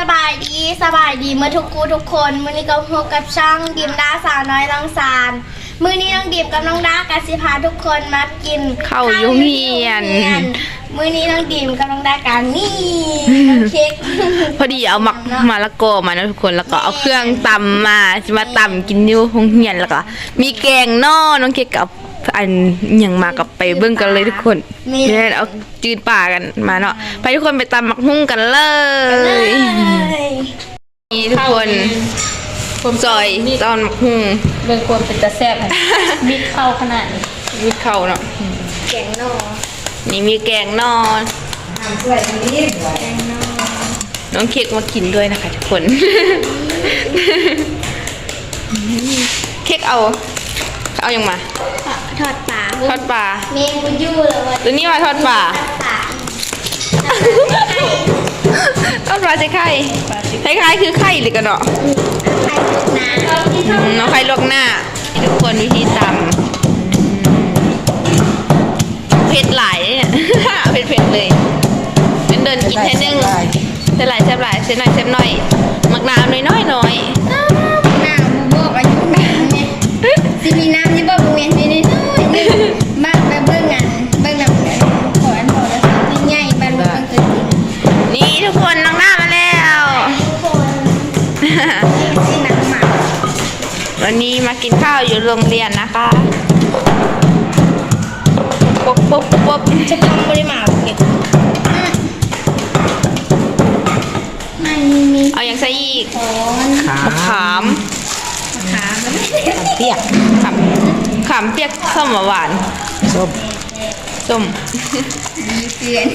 สบายดีสบายดีเมื่อทุกกูทุกคนมื้อนี้ก็พบกับช่องดิมดาสาวน้อยลังสารมื้อนี้น้องดิมกับน้องดากันสิพาทุกคนมากินข้าวยุ่งเฮียนข้าวยุ่งเฮียนมื้อนี้น้องดิมกับน้องดากันนี่น้องเค้กพอดีเอาหมักมะละกอมานะทุกคนแล้วก็เอาเครื่องตำมาจะมาตำกินอยู่ห้องเฮียนแล้วก็มีแกงนอน้องเค้กกับ อันอหย่างมากับไปเบิ่งกันเลยทุกคนมี เนี่ยเอาจืดป่ากันมาเนาะไปทุกคนไปตำหมักหุ้งกันเลเลยยนี่ทุกคนจอยตอนหมักหุ้งเบิ่งควรเป็นตะแซ่บบิ๊กเข้าขนาดนี้วิดเข้าเนาะแกงนอนี่มีแกงนอนน้องเค้กมากินด้วยนะคะทุกคน เค้กเอา เอาอย่างมา ทอดปลาทอดปลาเมนูยู่เลยวันตัวนี้มาทอดปลาปลาทอดปลาใส่ไข่คล้ายๆคือไข่เลยกันเนาะไข่ลูกน้อืมน้องไข่ลวกหน้า ทุกคนวิธีตำเผ็ดหลายเนี่ยเผ็ดเผ็ดๆเลยเป็นเดินกินแค่นึงเส้นหลายแซ่บหลายเส้นหน่อยแซ่บหน่อย มักน้ำน้อยน้อยน้อย มากินข้าวอยู่โรงเรียนนะคะปุ๊บปุ๊บปุ๊บจะต้องบริมาเก็บไม่มีเอาอย่างใส่อีกคอนมะขามขามันเปียกขามขามเปียกส้มหวานส้มส้มมีเตือน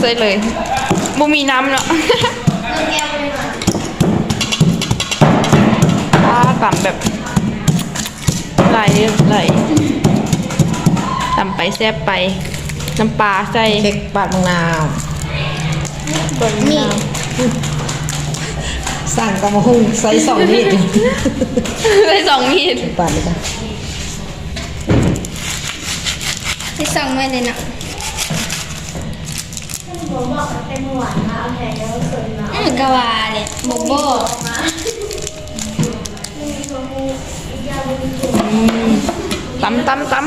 ใส่เลย บุมีน้ำเนาะปลาต่ำแบบไหลไหลต่ำไปแซ่บไป น้ำปลาใส่เค้กปาดมะนาวนี่สั่งกระมะฮุ่งใส่สองมีดใส่สองมีดปาดเลยจ้ะที่ส่งมาเลยนะ อืมกะว่าเลยโบโบตำตำตำ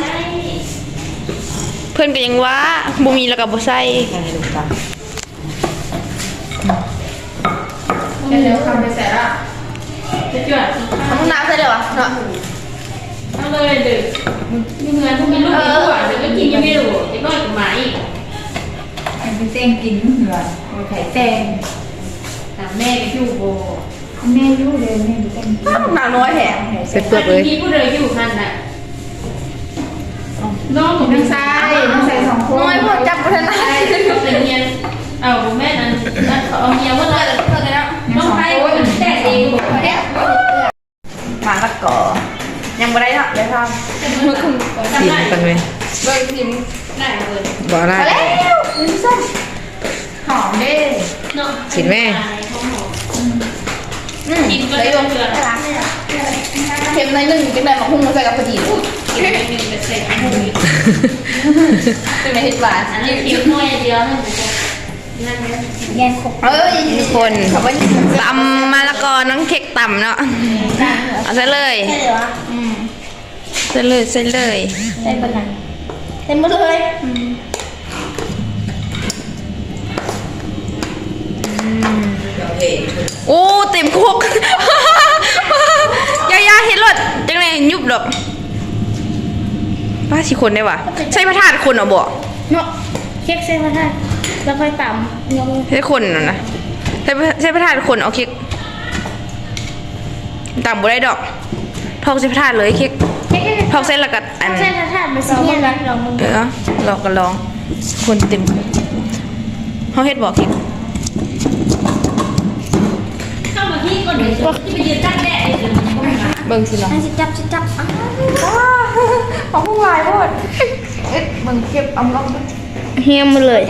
เพื่อนก็ยังว่าบุมีแล้วก็บ่ใส่ใส่ลูกตาลเดี๋ยวคำไปใส่ละจะจวดทำน้ำใส่เลยวะเนาะเอาเลยเด็กมีเงินพวกมีลูกมีลูกอะเดี๋ยวก็กินยังไม่รู้เด็กน้อยกับหมาอีก เป็นเต้งกินเหรอโอ้ไข่แตงถามแม่กับอยู่โบแม่รู้เลยแม่เป็นเต้งกินน้ำน้อยแถมใส่เปลือกเลยมีผู้เดินอยู่นั่นน่ะน้องของน้องใส่น้องใส่สองคนน้อยพวกจับพัฒนาเป็นเมียเอาแม่นั้นนั่นเขาเอาเมียว่าเลยน้องไปแต่เองหมาละก่อยังบ่ได้เนาะเดี๋ยวทชิมกันเลยำเบิ่งทิมได้เลยบ่ได้ หอมเด้เนาะชิมแม่กินก็ได้เกลือเค็มในอยหนึ่งจังได๋มาหุ้งมาใส่กับพอดีกินไปหนึ่งเป็นเศษอันนี้เป็นไงเฮ็ดหวานอันนี้คิ้วน้อยเดียวนั่นนั่นแยกครบเอ้ยทุกคนตำมะละกอน้องเค้กตำเนาะเอาใส่เลยใช่เลยวะใส่เลยใส่เลยใช่ปะนันเต็มหมดเลย โอ้เต็มคุกยายาเฮ็ดรถจังได๋ยุบดอกป้าสิคนได้วะใช่พระธาตุคนเอาบ่เนาะเค้กเส้นพระธาตุแล้วค่อยต่ำยงใช่คนน่ะนะใช่พระใช่พระธาตุคนเอาเค้กตามบ่ได้ดอกทอกใช่พระธาตุเลยเค้กเค้กเค้กทอกเส้นแล้วก็อันเส้นพระธาตุมันสีเงี้ยนะลองมึงเออลองก็ลอง คนเต็มเขาเฮ็ดบอกคิดเข้า เดี๋ยวที่ไปยืนตั้งแดดเลยเบิ่งสิลองอันสิจับสิจับอ้าวของผู้วายโพดเอ๊ะเบิ่งเก็บเอาลองดูเฮียมาเลย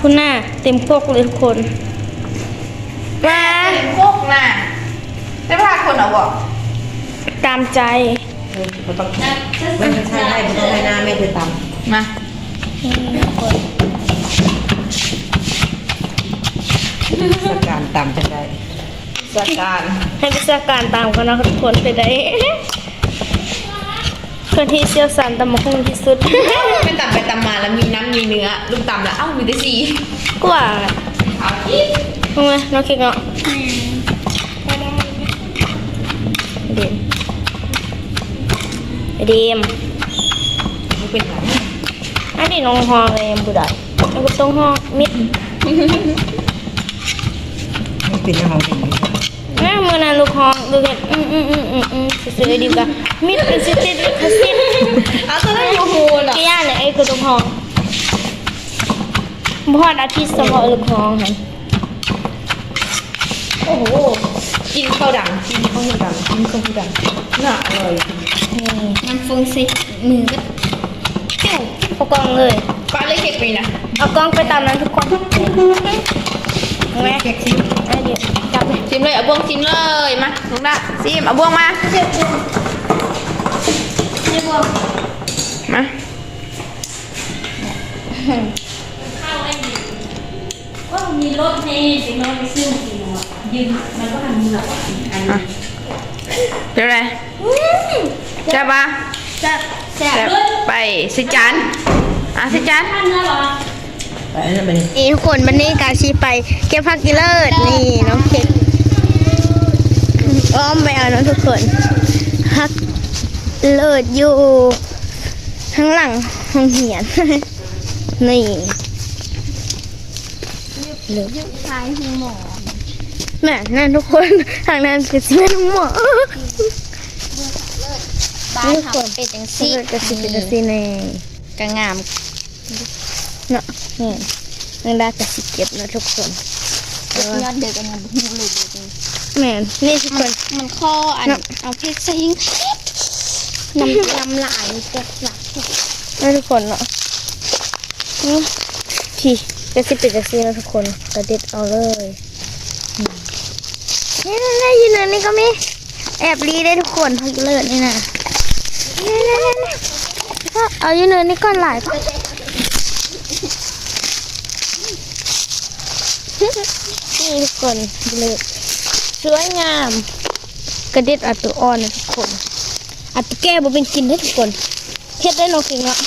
คุณหน้าเต็มพวกเลยทุกคนมาโคกน่ะใช่พระธาตุคนเอาบ่ตามใจเออบ่ต้องไม่ต้องใช้ให้บ่ต้องให้หน้าแม่เธอตมา สการตำจังได้สการให้วิชาการตามกันนะทุกคนไปได้คนที่เชี่ยวชาญตำมะฮุ่งที่สุดเป็นตำไปตำมาแล้วมีน้ำมีเนื้อลูกตำแล้วเอ้ามีแต่สีกว่าทำไมน้องคิดเนาะเดมเดมมันเป็นอะไรอันนี้น้องฮองเลยยังบุได้แล้วก็ต้องฮองมิด มันเป็นห้องเป็นแม่มือนั้นลูกฮองลูกเห็นอืมอืมอืมอืมอืมซื้อดีกว่ามิดเป็นสิติดคาสิตอ้าตอนนั้นอยู่ฮูนอะกี่ย่านเลยไอ้คือลูกฮองบอดอาทิตย์สมอลูกฮองค่ะโอ้โห กินข้าวดังกินข้าวดังกินข้าวดังน่าอร่อยมันฟงสิมือก็ปิ้วเอากล้องเลยป้าเลยเค้กไปนะ เอากล้องไปตามนั้นทุกคน ม่เก็บซิไอ้เดี๋ยวจับเลยชิมเลยเอาบวงชิมเลยมาน้องดาซิมเอาบวงมามาว่ามีรถให้เด็กน้อยไปซื้อกินอะยืมมันก็หันมืออะอันนี้เดี๋ยวอะไรใช่ปะจะแซ่บแซ่บไปสิจานอะสิจานท่านน่ะเหรอ ไปนั่นไปนี่นี่ทุกคนวันนี้กาชีไปเก็บผักกิเลสนี่น้องเค้กอ้อมไปเอานะทุกคนผักเลิศอยู่ข้างหลังห้องเหียน นี่เลิศชายหูหมอแม่นั่นทุกคนทางนั้นคือสิแม่น้องหมอบ้านเขาเป็นจังสิซี่กระสิเป็นกระสิแน่ กระงาม เนาะนี่นางดากระสิเก็บนะทุกคนยอดเดือกันยังหูเลยจริงแม่นนี่ทุกคนมันข้ออันเอาเพชรใส่ยิงน้ำน้ำลายมันจะหลักนะทุกคนเนาะนี่ที่กระสิเป็นกระสินะทุกคนกระเด็ดเอาเลยอืมนี่นี่นี่ยืนเลยนี่ก็มีแอบรีได้ทุกคนพักเลิศนี่นะนี่นี่นี่นี่ก็เอายืนเลยนี่ก่อนหลายก่อ นนี่ทุกคนเลยสวยงาม กระเด็ดอัดตัวอ่อนนะทุกคนอัดตัวแก้บ่เป็นกินได้อทุกคนเฮ็ดได้เนอกจริงเนาะ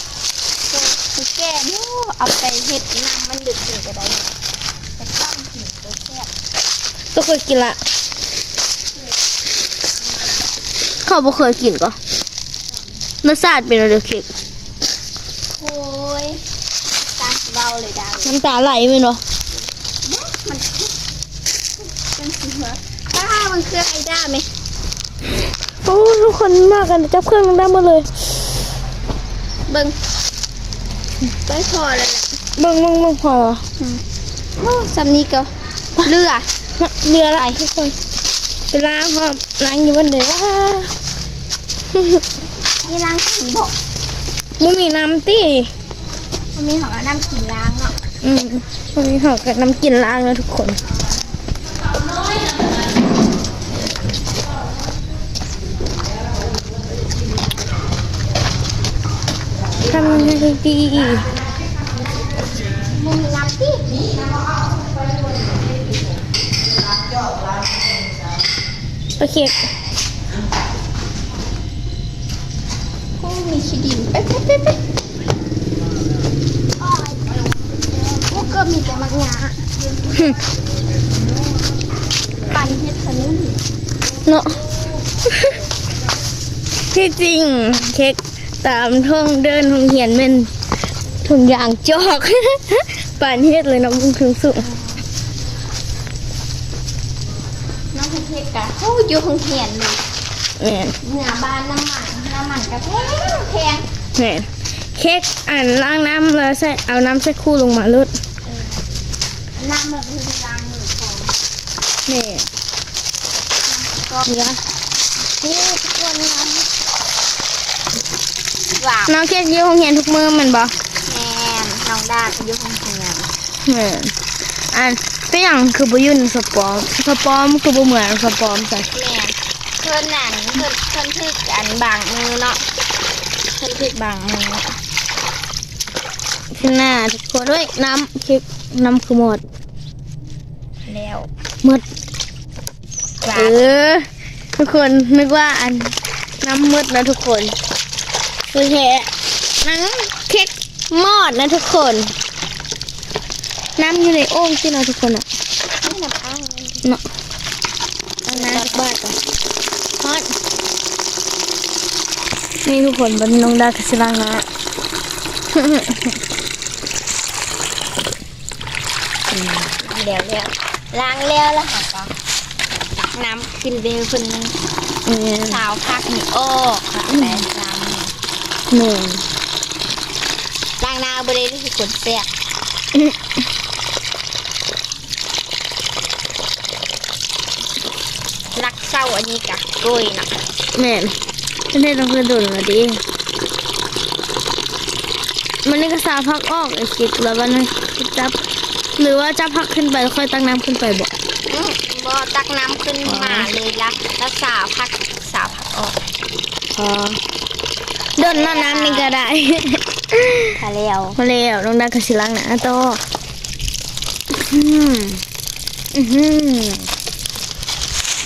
คือแก้ดูเอาไปเฮ็ดน้ำมันดึกถึงก็ได้แต่ต้องกินตัวแซ่บก็เคยกินละเขาบ่เคยกินก็รสชาติเป็นอะไรเค้กโอ้ยตาเบาเลยดาวน้ำตาไหลไหมเนาะ มันเป็นสีเหรอ ถ้ามันคือไอด้าไหมโอ้ทุกคนมากันจับเครื่องได้หมดเลย เบิ้งไม่พอเลยแหละเบิ่งเบิ่งเบิ่งพอโอ้สำนี้ก็เลือน่ะเรืออะไรทุกคนไปล้างพร้อมล้างอยู่วันเดียวว้านี่ล้างสีบอกไม่มีน้ำตีมันมีของเอาน้ำสีล้างเนาะอืมวันนี้เขากับน้ำกินล้างนะทุกคน ทำยังไงดีมึงล้างสิโอเคกูมีขี้ดินไปไปไปไปอ้อยกูก็มีแต่มักงาปั่นเฮ็ดขนมเนาะที่จริงเค้ก ตามท่องเดินทงเหียนเป็นถุงยางจอก ป่านเฮ็ดเลยน้องบุ้งถึงสุดน้องเพชรกะเขาอยู่คงเหียนเลยแม่นเหนือบ้านน้ำมันน้ำมันกะแพงแพงแม่นเค้กอ่านล้างน้ำแล้วใส่เอาน้ำใส่คู่ลงมาลดน้ำมันคือล้างมือก่อนแม่นก็เดี๋ยวนี่ทุกคนน้ำ หวานน้องเค้กอยืมของเหียนทุกมือแมันบ่แมนน้องดาก็อยู่คงเหียนแม่นอันเป็นอย่างคือบ่อยุ่นสปอมสปอมคือบ่เหมือนสปอมใส่แมนเพิ่นนั่นเพิ่นเพิ่นทึกอันบางมือเนาะเพิ่นทึกบางมือขึ้นหน้าทุกคนด้วยน้ำคลิปน้ำคือหมดแล้วหมดเออทุกคนนึกว่าอันน้ำมืดนะทุกคน คือแค่นังเค้กมอดนะทุกคน น้ำอยู่ในโอ่งที่เราทุกคนอะเนาะเอาน้ำจากบ้านก่อนฮอตนี่ทุกคนบนน้องดากระสิลังนะเดี๋ยวแล้วล้างแล้วแล้วค่ะก็ตักน้ำขึ้นเบลขึ้นเออสาวพักนี่โอ้ค่ะแฟนล้างนี่ หนึ่งล้างหน้าบริเวณที่ขนเสียรักเศร้าอันนี้กะกล้วยเนาะแม่นไม่ได้ต้องกระโดดมาดิมันนี่ก็สาพักออกไอ้กิกแล้วมันจับ หรือว่าจับพักขึ้นไปแล้วค่อยตั้งน้ำขึ้นไปบอกอืมบ่ตักน้ำขึ้นมาเลยละแล้วสาวพักสาวพักออกอ๋อ โดนหน้าน้ำนี่ก็ได้ทะเลวมาแล้วน้องดากระสิลังนะต่ออืมอือหือ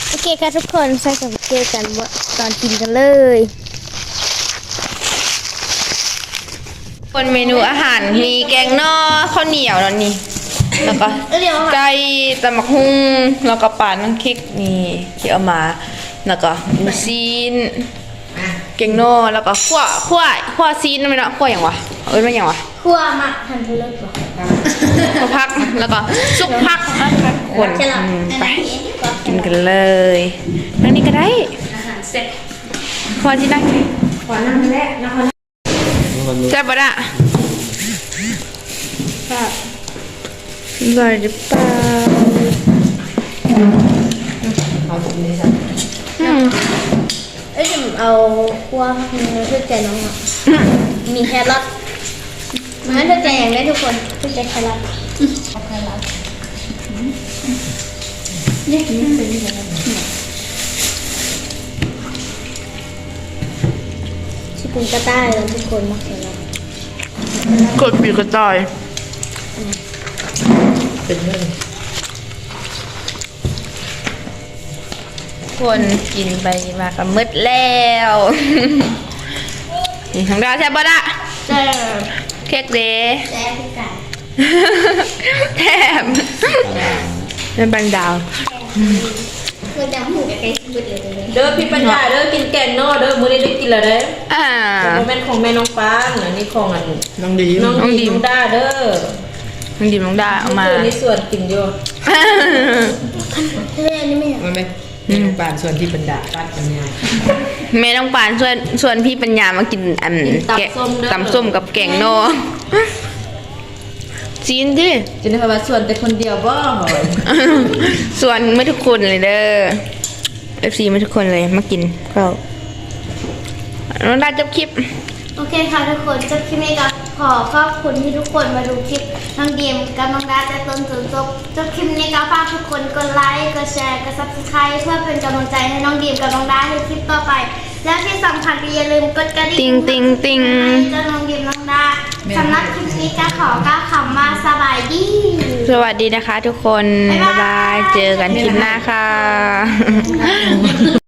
โอเคค่ะทุกคนใส่กับเจอกันว่าตอนกินกันเลยคนเมนูอาหารมีแกงนอข้าวเหนียวแล้วนี่แล้วก็ไก่ตำมักฮุ่งแล้วก็ปลาน้ำคิกนี่ที่เอามา แล้วก็หมูซีน แกงนอแล้วก็ขั่วขั่วขั่วซีนนั่นไหมเนาะขั่วอย่างวะเอ้ยมันอย่างวะคั่วมักหันไปเลยบอกขั่วพักแล้วก็ซุปพักคนอืมไปกินกันเลยนั่งนี่ก็ได้อาหารเสร็จพอที่นั่งขอนั่งแล้วนะขอนั่งแซ่บปะน่ะอร่อยหรือเปล่าเอาตรงนี้ซะอืมเอ้ยจะ เอาคั่วเนื้อเพื่อใจน้องอะมีแครอทมันเพื่อใจอย่างไรทุกคนเพื่อใจแครอทชิคุนกระต้ายแล้วทุกคนมักแครอทกดปีกกระจอยเป็นเรื่อง คนกินไปมาก็มืดแล้วนี่ทางดาวใช่ปะละแต่เค้กเดแซ่บพี่ไก่แถมเป็นบันดาวคือจำหูกับใครชีวิตเลยเลยเด้อพี่ปัญญาเด้อกินแกงนอเด้อมื้อนี้ได้กินแล้วเด้ออ่าโมเมนต์ของแม่น้องปานอันนี้ของอันน้องดีน้องน้องดิดีมน้องด้าเด้อน้องดิมน้องดาเอามาคือในส่วนกินอยู่เรื่องนี้ไม่อยา กมันไม่เมนูปานส่วนที่เป็นดาปานปัญญาแม่น้องปานชวนชวนพี่ปัญญามากินอันแกะตำส้มกับแกงโนจีนดิจะได้ว่าส่วนแต่คนเดียวบ่หอยส่วนไม่ทุกคนเลยเด้อเอฟซีไม่ทุกคนเลยมากินก็น้องดาจบคลิป โอเคค่ะทุกคนจบคลิปนี้ก็ขอขอบคุณที่ทุกคนมาดูคลิปน้องเดียมกับน้องดาแต่ต้นจนจบจบคลิปนี้ก็ฝากทุกคนกดไลค์กดแชร์กดซับสไครต์เพื่อเป็นกำลังใจให้น้องเดียมกับน้องดาในคลิปต่อไป แล้วที่สำคัญก็อย่าลืมกดกระดิ่งติงติงติงให้เจ้าน้องเดียมน้องดาสำหรับคลิปนี้ก็ขอก้าวคำมาสบายดีสวัสดีนะคะทุกคน บ๊ายบายบ๊ายบายเจอกันคลิปหน้าค่ะ